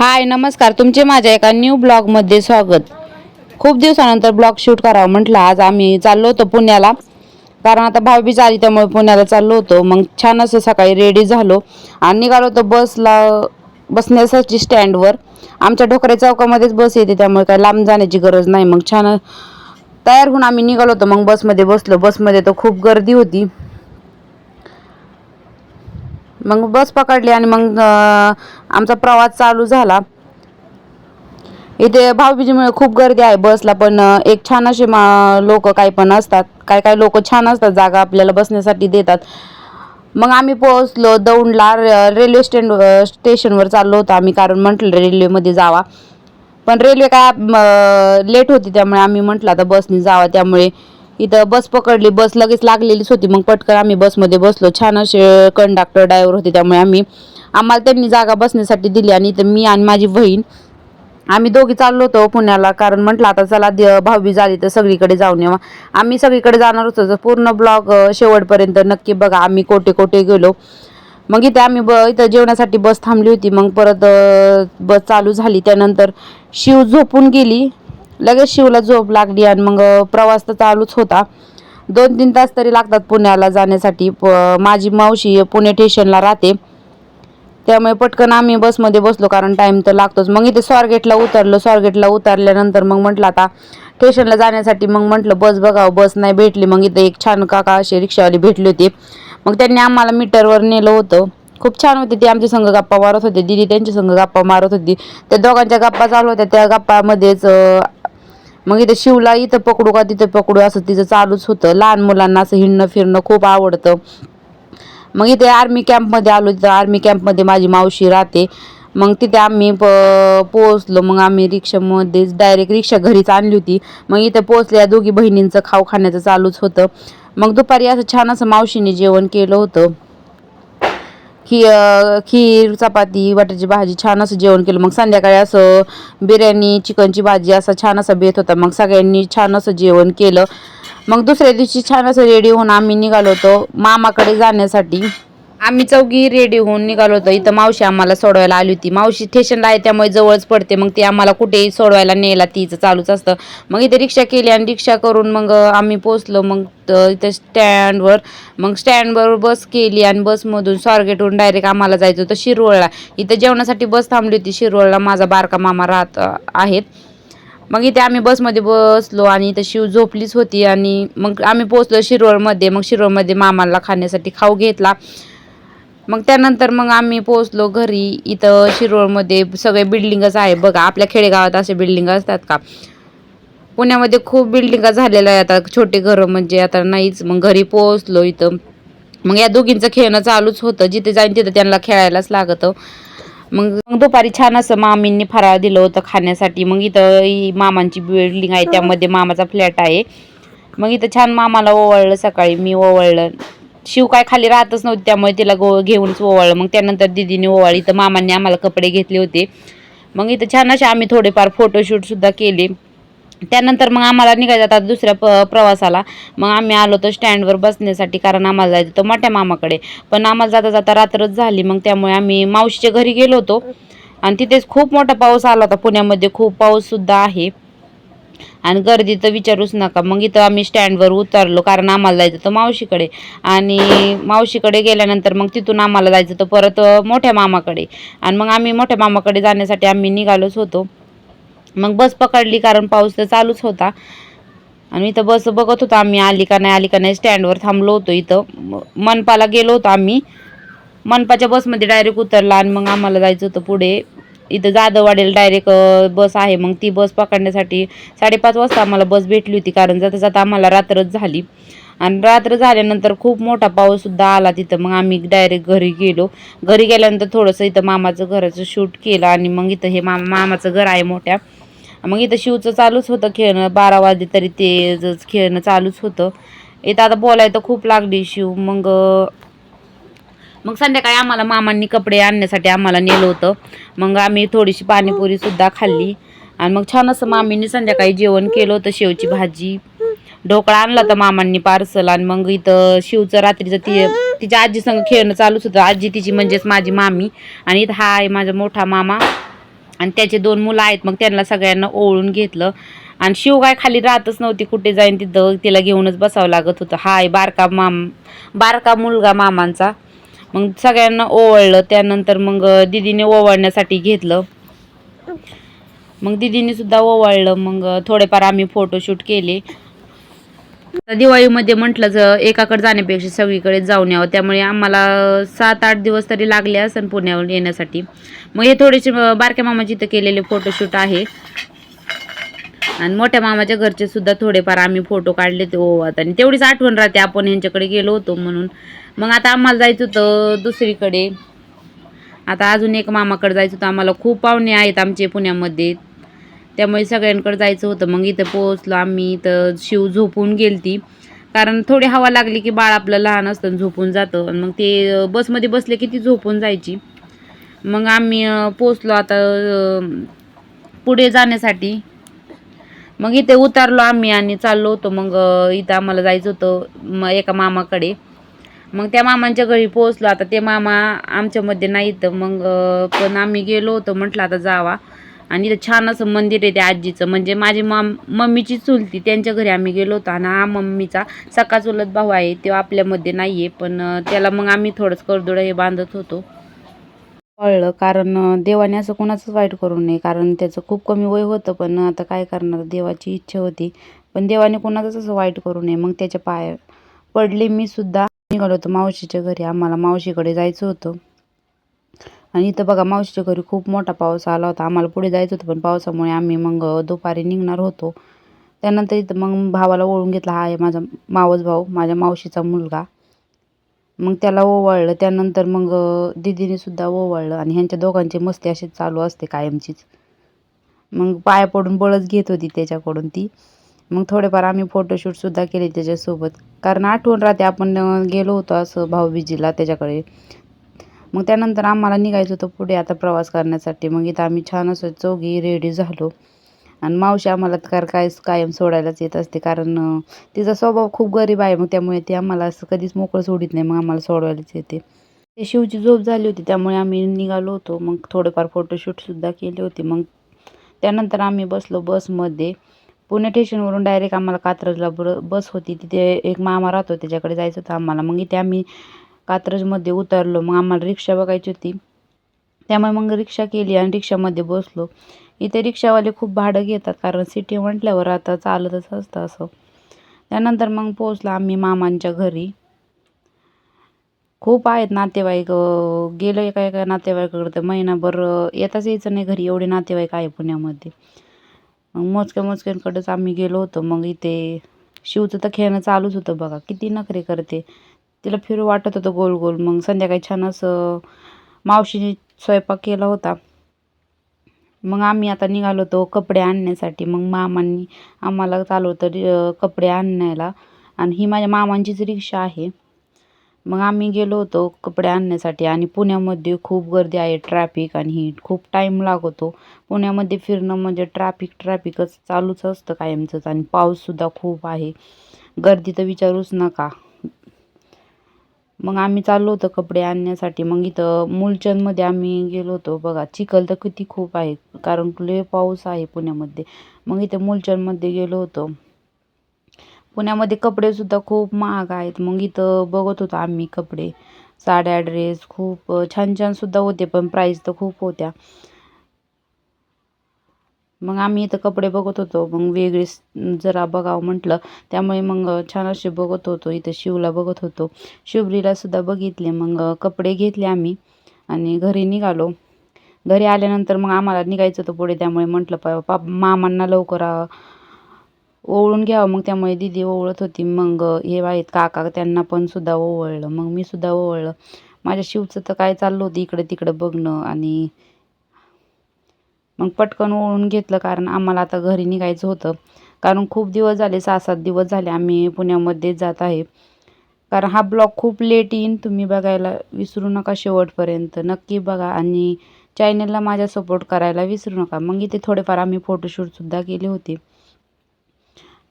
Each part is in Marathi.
हाय नमस्कार. तुमचे माझ्या एका न्यू ब्लॉगमध्ये स्वागत. खूप दिवसानंतर ब्लॉग शूट करावं म्हटलं. आज आम्ही चाललो होतो पुण्याला. कारण आता भाऊबीज आली त्यामुळे पुण्याला चाललो होतो. मग छान असं सकाळी रेडी झालो. आणि निघालो होतो बसला बसण्यासाठी स्टँडवर आमच्या ढोकरे चौकामध्येच बस येते त्यामुळे काही लांब जाण्याची गरज नाही. मग छान तयार होऊन आम्ही निघालो होतो. मग बसमध्ये बसलो. बसमध्ये तर खूप गर्दी होती. मग बस पकडली आणि मग आमचा प्रवास चालू झाला. इथे भाऊबीजीमुळे खूप गर्दी आहे बसला पण एक छान असे लोक काही पण असतात. काय काय लोक छान असतात जागा आपल्याला बसण्यासाठी देतात. मग आम्ही पोहोचलो दौंडला रेल्वे स्टँड स्टेशनवर चाललो होतो आम्ही कारण म्हटलं रेल्वेमध्ये जावा. पण रेल्वे काय लेट होती त्यामुळे आम्ही म्हटलं आता बसने जावा त्यामुळे इथं बस पकडली बस लगेच लागलेलीच होती. मग पटकन आम्ही बसमध्ये बसलो. छान असे कंडक्टर ड्रायव्हर होते. त्यामुळे आम्ही आम्हाला त्यांनी जागा बसण्यासाठी दिली आणि इथं मी आणि माझी बहीण आम्ही दोघी चाललो होतो पुण्याला. कारण म्हटलं आता चला भावी झाली तर सगळीकडे जाऊन येवा. आम्ही सगळीकडे जाणार होतो. तर पूर्ण ब्लॉग शेवटपर्यंत नक्की बघा. आम्ही कोठे कोठे गेलो. मग इथे आम्ही ब इथं जेवणासाठी बस थांबली होती. मग परत बस चालू झाली. त्यानंतर शिव झोपून गेली. लगेच शिवला झोप लागली आणि मग प्रवास तर चालूच होता. दोन तीन तास तरी लागतात पुण्याला जाण्यासाठी. प- माझी मावशी पुणे स्टेशनला राहते. त्यामुळे पटकन आम्ही बसमध्ये बसलो कारण टाईम तर लागतोच. मग इथे स्वारगेटला उतरलो. स्वारगेटला उतरल्यानंतर मग म्हटलं आता स्टेशनला जाण्यासाठी मग म्हटलं बस बघावं. बस नाही भेटली. मग इथे एक छान काका असे रिक्षावाले भेटली होती. मग त्यांनी आम्हाला मीटरवर नेलं होतं. खूप छान होते ते. आमच्या संघ गप्पा मारत होते. दिदी त्यांच्या संघ गप्पा मारत होती. त्या दोघांच्या गप्पा चालू होत्या. त्या गप्पामध्येच मग इथं शिवला इथं पकडू का तिथं पकडू असं तिचं चालूच होतं. लहान मुलांना असं हिंडणं फिरणं खूप आवडतं. मग इथे आर्मी कॅम्पमध्ये आलो तिथं आर्मी कॅम्पमध्ये माझी मावशी राहते. मग तिथे आम्ही प पोहोचलो. मग आम्ही रिक्षामध्येच डायरेक्ट रिक्षा घरीच आणली होती. मग इथं पोहोचल्या दोघी बहिणींचं खाऊ खाण्याचं चालूच होतं. मग दुपारी असं छान असं मावशीने जेवण केलं होतं. खी खीर चपाती बटाट्याची भाजी छान असं जेवण केलं. मग संध्याकाळी असं बिर्याणी चिकनची भाजी असा छान असा बेत होता. मग सगळ्यांनी छान असं जेवण केलं. मग दुसऱ्या दिवशी छान असं रेडी होऊन आम्ही निघालो होतो मामाकडे जाण्यासाठी. आम्ही चौघी रेडी होऊन निघालो होतो. इथं मावशी आम्हाला सोडवायला आली होती. मावशी स्टेशनला आहे त्यामुळे जवळच पडते. मग ती आम्हाला कुठेही सोडवायला नेला. तिचं चालूच असतं. मग इथे रिक्षा केली आणि रिक्षा करून मग आम्ही पोचलो मग इथं स्टँडवर मग स्टँडवर बस केली आणि बसमधून स्वारगेटवरून डायरेक्ट आम्हाला जायचं होतं शिरवळला. इथं जेवणासाठी बस थांबली होती. शिरवळला माझा बारका मामा राहत आहेत. मग इथे आम्ही बसमध्ये बसलो आणि इथं शिव झोपलीच होती. आणि मग आम्ही पोचलो शिरवळमध्ये. मग शिरवळमध्ये मामाला खाण्यासाठी खाऊ घेतला. मग त्यानंतर मग आम्ही पोहोचलो घरी. इथं शिरोळमध्ये सगळे बिल्डिंगच आहे. बघा आपल्या खेडेगावात असे बिल्डिंग असतात का? पुण्यामध्ये खूप बिल्डिंगा झालेल्या आहे आता छोटे घरं म्हणजे आता नाहीच. मग घरी पोहोचलो इथं. मग या दोघींचं खेळणं चालूच होतं. जिथे जाईन तिथं त्यांना खेळायलाच लागतं. मग दुपारी छान असं मामींनी फराळ दिलं होतं खाण्यासाठी. मग इथं मामांची बिल्डिंग आहे. त्यामध्ये मामाचा फ्लॅट आहे. मग इथं छान मामाला ओवाळलं सकाळी. मी ओवाळलं. शिव काय खाली राहतच नव्हती त्यामुळे तिला गो घेऊनच ओवाळलं. मग त्यानंतर दिदीने ओवाळी तर मामांनी आम्हाला कपडे घेतले होते. मग इथं छान असे आम्ही थोडेफार फोटोशूटसुद्धा केले. त्यानंतर मग आम्हाला निघायचं आता दुसऱ्या प प्रवासाला. मग आम्ही आलो तर स्टँडवर बसण्यासाठी कारण आम्हाला जायचं होतं मोठ्या मामाकडे. पण आम्हाला जाता जाता रात्रच झाली मग त्यामुळे आम्ही मावशीच्या घरी गेलो होतो. आणि तिथेच खूप मोठा पाऊस आला होता पुण्यामध्ये खूप पाऊससुद्धा आहे. आणि गर्दी तर विचारूच नका. मग इथं आम्ही स्टँडवर उतरलो कारण आम्हाला जायचं होतं मावशीकडे. आणि मावशीकडे गेल्यानंतर मग तिथून आम्हाला जायचं होतं परत मोठ्या मामाकडे. आणि मग आम्ही मोठ्या मामाकडे जाण्यासाठी आम्ही निघालोच होतो. मग बस पकडली कारण पाऊस तर चालूच होता. आणि इथं बस बघत होतो आम्ही आली का नाही आली का नाही स्टँडवर थांबलो होतो इथं. मनपाला गेलो होतो आम्ही. मनपाच्या बसमध्ये डायरेक्ट उतरला आणि मग आम्हाला जायचं होतं पुढे. इथं जाधववाडीला डायरेक्ट बस आहे. मग ती बस पकडण्यासाठी साडेपाच वाजता आम्हाला बस भेटली होती. कारण जाता जाता आम्हाला रात्रच झाली. आणि रात्र झाल्यानंतर खूप मोठा पाऊससुद्धा आला तिथं. मग आम्ही डायरेक्ट घरी गेलो. घरी गेल्यानंतर थोडंसं इथं मामाचं घराचं शूट केलं आणि मग इथं हे मामा मामाचं घर आहे मोठ्या. मग इथं शिवचं चालूच होतं खेळणं. बारा वाजले तरी ते ज- खेळणं चालूच होतं. इथं आता बोलायला खूप लागली शिव. मग मग संध्याकाळी आम्हाला मामांनी कपडे आणण्यासाठी आम्हाला नेलं होतं. मग आम्ही थोडीशी पाणीपुरी सुद्धा खाल्ली. आणि मग छान असं मामींनी संध्याकाळी जेवण केलं होतं शेवची भाजी. ढोकळा आणला होता मामांनी पार्सल आणि मग इथं शिवचं रात्रीचं ती तिच्या आजी संग खेळणं चालूच होतं. आजी तिची म्हणजेच माझी मामी. आणि इथं हा आहे माझा मोठा मामा. आणि त्याचे दोन मुलं आहेत मग त्यांना सगळ्यांना ओळून घेतलं. आणि शिव काय खाली राहतच नव्हती कुठे जाईन तिथं. तिला घेऊनच बसावं लागत होतं. हा आहे बारका माम बारका मुलगा मामांचा. मग सगळ्यांना ओवाळलं त्यानंतर मग दिदीने ओवाळण्यासाठी घेतलं. मग दिदीने सुद्धा ओवाळलं मग थोडेफार आम्ही फोटोशूट केले. आता दिवाळीमध्ये म्हटलं जर एकाकडे जाण्यापेक्षा सगळीकडे जाऊन यावं. त्यामुळे आम्हाला सात आठ दिवस तरी लागले असन पुण्यावर येण्यासाठी. मग हे थोडेसे बारक्या मामाची इथं केलेले फोटोशूट आहे. आणि मोठ्या मामाच्या घरचे सुद्धा थोडेफार आम्ही फोटो काढले ते ओवात. आणि तेवढीच आठवण राहते आपण यांच्याकडे गेलो होतो म्हणून. मग आता आम्हाला जायचं होतं दुसरीकडे. आता अजून एक मामाकडे जायचं होतं. आम्हाला खूप पाहुणे आहेत आमचे पुण्यामध्ये. त्यामुळे सगळ्यांकडे जायचं होतं. मग इथं पोहोचलो आम्ही इथं शिव झोपून गेलती. कारण थोडी हवा लागली की बाळ आपलं लहान असतं आणि झोपून जातं. आणि मग ते बसमध्ये बसले की ती झोपून जायची. मग आम्ही पोचलो आता पुढे जाण्यासाठी. मग इथे उतरलो आम्ही आणि चाललो होतो. मग इथं आम्हाला जायचं होतं म एका मामाकडे. मग त्या मामांच्या घरी पोहोचलो. आता ते मामा आमच्यामध्ये नाहीत. मग पण आम्ही गेलो होतो. म्हटलं आता जावा. आणि इथं छान असं मंदिर आहे त्या आजीचं. म्हणजे माझी माम मम्मीची चुलती त्यांच्या घरी आम्ही गेलो होतो. आणि हा मम्मीचा सकाळ चुलत भाऊ आहे. तो आपल्यामध्ये नाही आहे पण त्याला मग आम्ही थोडंच करदोडं हे बांधत होतो. कळलं. कारण देवाने असं कोणाचंच वाईट करू नये. कारण त्याचं खूप कमी वय होतं पण आता काय करणार? देवाची इच्छा होती. पण देवाने कोणाचंच असं वाईट करू नये. मग त्याच्या पाय पडले. मी सुद्धा निघालो होतो मावशीच्या घरी. आम्हाला मावशीकडे जायचं होतं. आणि इथं बघा मावशीच्या घरी खूप मोठा पाऊस आला होता. आम्हाला पुढे जायचं होतं पण पावसामुळे आम्ही मग दुपारी निघणार होतो. त्यानंतर इथं मग भावाला ओळून घेतला हा आहे माझा मावस भाऊ माझ्या मावशीचा मुलगा. मग त्याला ओवाळलं. त्यानंतर मग अं, सुद्धा ओवाळलं आणि ह्यांच्या दोघांची मस्ती अशीच चालू असते कायमचीच. मग पाया पडून बळच घेत होती त्याच्याकडून ती. मग थोडेफार आम्ही फोटोशूटसुद्धा केले त्याच्यासोबत. कारण आठवण राहते आपण गेलो होतो असं भाऊबीजीला त्याच्याकडे. मग त्यानंतर आम्हाला निघायचं होतं पुढे आता प्रवास करण्यासाठी. मग इथं आम्ही छान असं चौघी रेडी झालो. आणि मावशी आम्हाला तर काय कायम सोडायलाच येत असते कारण तिचा स्वभाव खूप गरीब आहे मग त्यामुळे ती आम्हाला असं कधीच मोकळं सोडित नाही मग आम्हाला सोडवायलाच येते. ते शिवची झोप झाली होती त्यामुळे आम्ही निघालो होतो मग थोडेफार फोटोशूटसुद्धा केले होते मग त्यानंतर आम्ही बसलो बसमध्ये. पुणे स्टेशनवरून डायरेक्ट आम्हाला कात्रजला बर बस होती तिथे एक मामा राहतो त्याच्याकडे जायचं होतं आम्हाला. मग इथे आम्ही कात्रजमध्ये उतरलो मग आम्हाला रिक्षा बघायची होती. त्यामुळे मग रिक्षा केली आणि रिक्षामध्ये बसलो. इथे रिक्षावाले खूप भाडं घेतात कारण सिटी म्हटल्यावर आता चालतच असतं असं. त्यानंतर मग पोचलो आम्ही मामांच्या घरी. खूप आहेत नातेवाईक गेलं गेलो एका एका नातेवाईकाकडे तर महिनाभर येताच यायचं नाही घरी एवढे नातेवाईक आहे पुण्यामध्ये. मग मोजक्या मोजक्यांकडेच आम्ही गेलो होतो. मग इथे शिवचं तर खेळणं चालूच होतं बघा. किती नखरे करते. तिला फिरू वाटत होतं गोल गोल मग संध्याकाळी छान असं मावशीने स्वयंपाक केला होता. मग आम्ही आता निघालो होतो कपडे आणण्यासाठी. मग मामांनी आम्हाला चालवतो रि- कपडे आणायला आणि ही माझ्या मामांचीच रिक्षा आहे. मग आम्ही गेलो होतो कपडे आणण्यासाठी. आणि पुण्यामध्ये खूप गर्दी आहे ट्रॅफिक आणि ही खूप टाईम लागतो. पुण्यामध्ये फिरणं म्हणजे ट्रॅफिक ट्रॅफिकच चालूच असतं कायमचंच. आणि पाऊससुद्धा खूप आहे. गर्दी तर विचारूच नका. मग आम्ही चाललो होतो कपडे आणण्यासाठी. मग इथं मूलचंदमध्ये आम्ही गेलो होतो. बघा चिखल तर किती खूप आहे कारण लय पाऊस आहे पुण्यामध्ये. मग इथे मूलचंदमध्ये गेलो होतो. पुण्यामध्ये कपडेसुद्धा खूप महाग आहेत. मग इथं बघत होतो आम्ही कपडे. साड्या ड्रेस खूप छान छान सुद्धा होते पण प्राईस तर खूप होत्या. मग आम्ही इथं कपडे बघत होतो. मग वेगळीच जरा बघावं म्हटलं. त्यामुळे मग छान असे बघत होतो. इथं शिवला बघत होतो. शिवरीला सुद्धा बघितले. मग कपडे घेतले आम्ही आणि घरी निघालो. घरी आल्यानंतर मग आम्हाला निघायचं होतं पुढे. त्यामुळे म्हटलं पा पाप मामांना लवकर ओवळून घ्यावं. मग त्यामुळे दिदी ओवळत होती. मग हे आहेत काका त्यांना पण सुद्धा ओवळलं. मग मी सुद्धा ओवळलं. माझ्या शिवचं तर काय चाललं होतं इकडे तिकडे बघणं आणि मग पटकन ओळून घेतलं कारण आम्हाला आता घरी निघायचं होतं. कारण खूप दिवस झाले सहा सात दिवस झाले आम्ही पुण्यामध्ये जात आहे. कारण हा ब्लॉग खूप लेट येईन तुम्ही बघायला विसरू नका शेवटपर्यंत. नक्की बघा आणि चॅनलला माझ्या सपोर्ट करायला विसरू नका. मग इथे थोडेफार आम्ही फोटोशूटसुद्धा केले होते.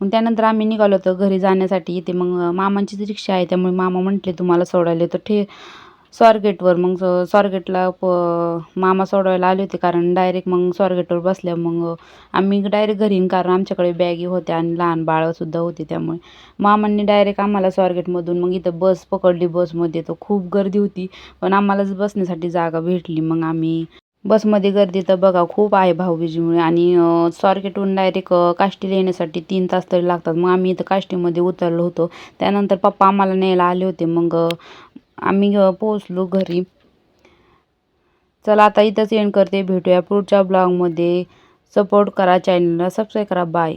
मग त्यानंतर आम्ही निघालो होतो घरी जाण्यासाठी. इथे मग मामांचीच रिक्षा आहे त्यामुळे मामा म्हटले तुम्हाला सोडायला तर ठे स्वारगेटवर. मग स्वारगेटला प मामा सोडवायला आले होते कारण डायरेक्ट मग स्वारगेटवर बसल्या. मग आम्ही डायरेक्ट घरी कारण आमच्याकडे बॅगी होत्या आणि लहान बाळंसुद्धा होती त्यामुळे. मामांनी डायरेक्ट आम्हाला स्वारगेटमधून मग इथं बस पकडली. बसमध्ये तर खूप गर्दी होती. पण आम्हालाच बसण्यासाठी जागा भेटली. मग आम्ही बसमध्ये गर्दी तर बघा खूप आहे भाऊबीजीमुळे. आणि स्वारगेटहून डायरेक्ट काष्टीला येण्यासाठी तीन तास तरी लागतात. मग आम्ही इथं काष्टीमध्ये उतरलो होतो. त्यानंतर पप्पा आम्हाला न्यायला आले होते. मग आम्ही पोहोचलो घरी. चला आता इथंच एंड करते. भेटूया पुढच्या ब्लॉगमध्ये सपोर्ट करा चॅनलला सबस्क्राईब करा. बाय